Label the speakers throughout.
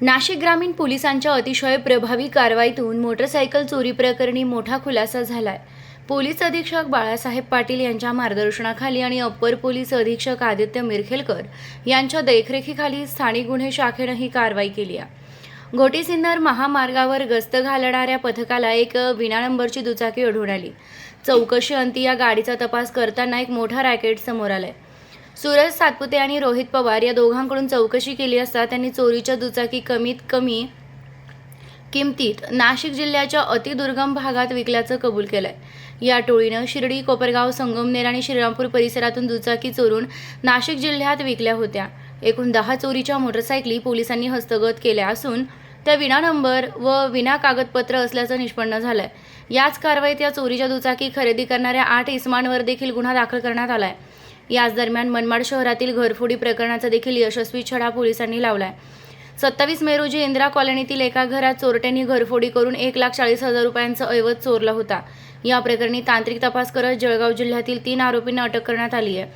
Speaker 1: नाशिक ग्रामीण पोलिसांच्या अतिशय प्रभावी कारवाईतून मोटरसायकल चोरी प्रकरणी मोठा खुलासा झालाय. पोलीस अधीक्षक बाळासाहेब पाटील यांच्या मार्गदर्शनाखाली आणि अप्पर पोलीस अधीक्षक आदित्य मिरखेलकर यांच्या देखरेखीखाली स्थानिक गुन्हे शाखेनं ही कारवाई केली आहे. घोटीसिन्नर महामार्गावर गस्त घालणाऱ्या पथकाला एक विना नंबरची दुचाकी आढळून आली. चौकशी अंती या गाडीचा तपास करताना एक मोठा रॅकेट समोर आलाय. सूरज सातपुते आणि रोहित पवार या दोघांकडून चौकशी केली असता त्यांनी चोरीच्या दुचाकी कमीत कमी किमतीत नाशिक जिल्ह्याच्या अतिदुर्गम भागात विकल्याचं कबूल केलंय. या टोळीनं शिर्डी कोपरगाव संगमनेर आणि श्रीरामपूर परिसरातून दुचाकी चोरून नाशिक जिल्ह्यात विकल्या होत्या. एकूण दहा चोरीच्या मोटरसायकली पोलिसांनी हस्तगत केल्या असून त्या विना नंबर व विना कागदपत्र असल्याचं निष्पन्न झालंय. याच कारवाईत या चोरीच्या दुचाकी खरेदी करणाऱ्या आठ इसमांवर देखील गुन्हा दाखल करण्यात आलाय. याच दरम्यान मनमाड शहरातील घरफोडी प्रकरणाचा देखील यशस्वी छडा पोलिसांनी लावलाय. सत्तावीस मे रोजी इंदिरा कॉलनीतील एका घरात चोरट्यांनी घरफोडी करून एक लाख चाळीस हजार रुपयांचा ऐवज चोरला होता. या प्रकरणी तांत्रिक तपास करत जळगाव जिल्ह्यातील तीन आरोपींना अटक करण्यात आली आहे.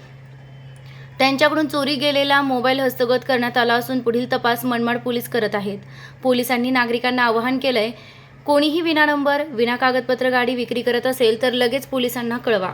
Speaker 1: त्यांच्याकडून चोरी गेलेला मोबाईल हस्तगत करण्यात आला असून पुढील तपास मनमाड पोलीस करत आहेत. पोलिसांनी नागरिकांना आवाहन केलंय कोणीही विना नंबर विना कागदपत्र गाडी विक्री करत असेल तर लगेच पोलिसांना कळवा.